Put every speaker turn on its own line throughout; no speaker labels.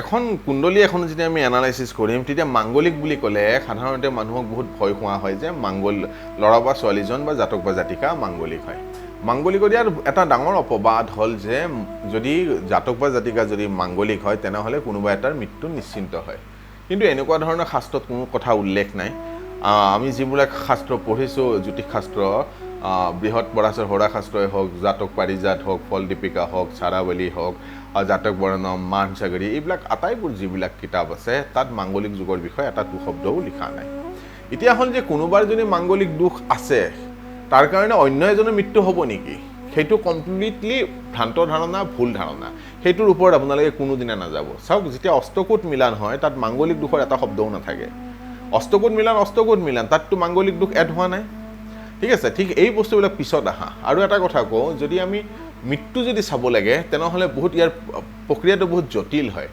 এখন কুণ্ডলী এখন যেতিয়া আমি এনালাইচিছ কৰিম তেতিয়া মাংগলিক বুলি ক'লে সাধাৰণতে মানুহক বহুত ভয় খোৱা হয় যে মাংগল ল'ৰা বা ছোৱালীজন বা জাতক বা জাতিকা মাংগলিক হয়। মাংগলিকৰ ইয়াৰ এটা ডাঙৰ অপবাদ হ'ল যে যদি জাতক বা জাতিকা যদি মাংগলিক হয় তেনেহ'লে কোনোবা এটাৰ মৃত্যু নিশ্চিন্ত হয়। কিন্তু এনেকুৱা ধৰণৰ শাস্ত্ৰত কোনো কথা উল্লেখ নাই। আমি যিবিলাক শাস্ত্ৰ পঢ়িছোঁ জ্যোতিষ শাস্ত্ৰ বৃহৎ পৰাচৰ হৰাশাস্ত্ৰই হওক, জাতক পাৰিজাত হওক, ফল দীপিকা হওক চাৰাৱলী হওক জাতক বৰ্ণম মান এইবিলাক আটাইবোৰ যিবিলাক কিতাপ আছে, তাত মাংগলিক যুগৰ বিষয়ে এটা দুশব্দও লিখা নাই। এতিয়া হ'ল যে কোনোবাৰ যদি মাংগলিক দুখ আছে, তাৰ কাৰণে অন্য এজনৰ মৃত্যু হ'ব নেকি? সেইটো কমপ্লিটলি ভ্ৰান্ত ধাৰণা, ভুল ধাৰণা। সেইটোৰ ওপৰত আপোনালোকে কোনোদিনা নাযাব। চাওক, যেতিয়া অষ্টকোট মিলান হয়, তাত মাংগলিক দুখৰ এটা শব্দও নাথাকে। অষ্টকোট মিলান অষ্টকোট মিলান, তাততো মাংগলিক দুখ এড হোৱা নাই। ঠিক আছে ঠিক এই বস্তুবিলাক পিছত আহা। আৰু এটা কথা কওঁ যদি আমি মৃত্যু যদি চাব লাগে তেনেহ'লে বহুত ইয়াৰ প্ৰক্ৰিয়াটো বহুত জটিল হয়।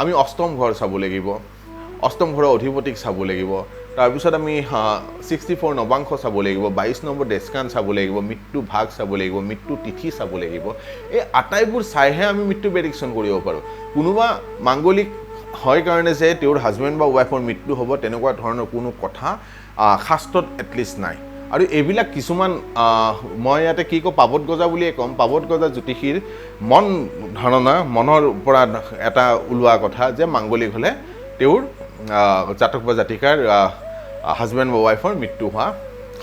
আমি অষ্টম ঘৰ চাব লাগিব অষ্টম ঘৰৰ অধিপতিক চাব লাগিব তাৰপিছত আমি ছিক্সটি ফ'ৰ নৱাংশ চাব লাগিব বাইছ নম্বৰ ডেস্কান চাব লাগিব মৃত্যু ভাগ চাব লাগিব মৃত্যু তিথি চাব লাগিব। এই আটাইবোৰ চাইহে আমি মৃত্যু প্ৰেডিকশ্যন কৰিব পাৰোঁ। কোনোবা মাংগলিক হয় কাৰণে যে তেওঁৰ হাজবেণ্ড বা ৱাইফৰ মৃত্যু হ'ব তেনেকুৱা ধৰণৰ কোনো কথা শাস্ত্ৰত এটলিষ্ট নাই। আৰু এইবিলাক কিছুমান মই ইয়াতে কি কওঁ পাবত গজা বুলিয়ে ক'ম। পাবত গজা জ্যোতিষীৰ মন ধাৰণা মনৰ পৰা এটা ওলোৱা কথা যে মাংগলিক হ'লে তেওঁৰ জাতক বা জাতিকাৰ হাজবেণ্ড বা ৱাইফৰ মৃত্যু হোৱা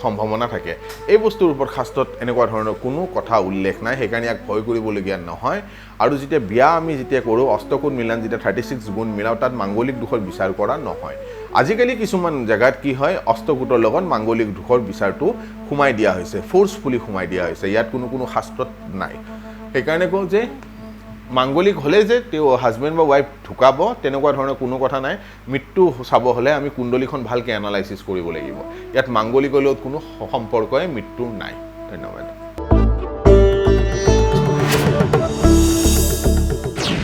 সম্ভাৱনা থাকে। এই বস্তুৰ ওপৰত শাস্ত্ৰত এনেকুৱা ধৰণৰ কোনো কথা উল্লেখ নাই, সেইকাৰণে ইয়াক ভয় কৰিবলগীয়া নহয়। আৰু যেতিয়া বিয়া আমি যেতিয়া কৰোঁ, অষ্টকোণ মিলান যেতিয়া থাৰ্টি ছিক্স গুণ মিলাওঁ, তাত মাংগলিক দোষৰ বিচাৰ কৰা নহয়। আজিকালি কিছুমান জেগাত কি হয়, অষ্টকোটৰ লগত মাংগলিক দোষৰ বিচাৰটো সোমাই দিয়া হৈছে ফ'ৰ্চফুলি সোমাই দিয়া হৈছে। ইয়াত কোনো কোনো শাস্ত্ৰত নাই। সেইকাৰণে কওঁ যে মাংগলিক হ'লে যে তেওঁ হাজবেণ্ড বা ৱাইফ ঢুকাব তেনেকুৱা ধৰণৰ কোনো কথা নাই। মৃত্যু চাব হ'লে আমি কুণ্ডলীখন ভালকৈ এনালাইচিছ কৰিব লাগিব। ইয়াত মাংগলিকৰ লগত কোনো সম্পৰ্কই মৃত্যুৰ নাই। ধন্যবাদ।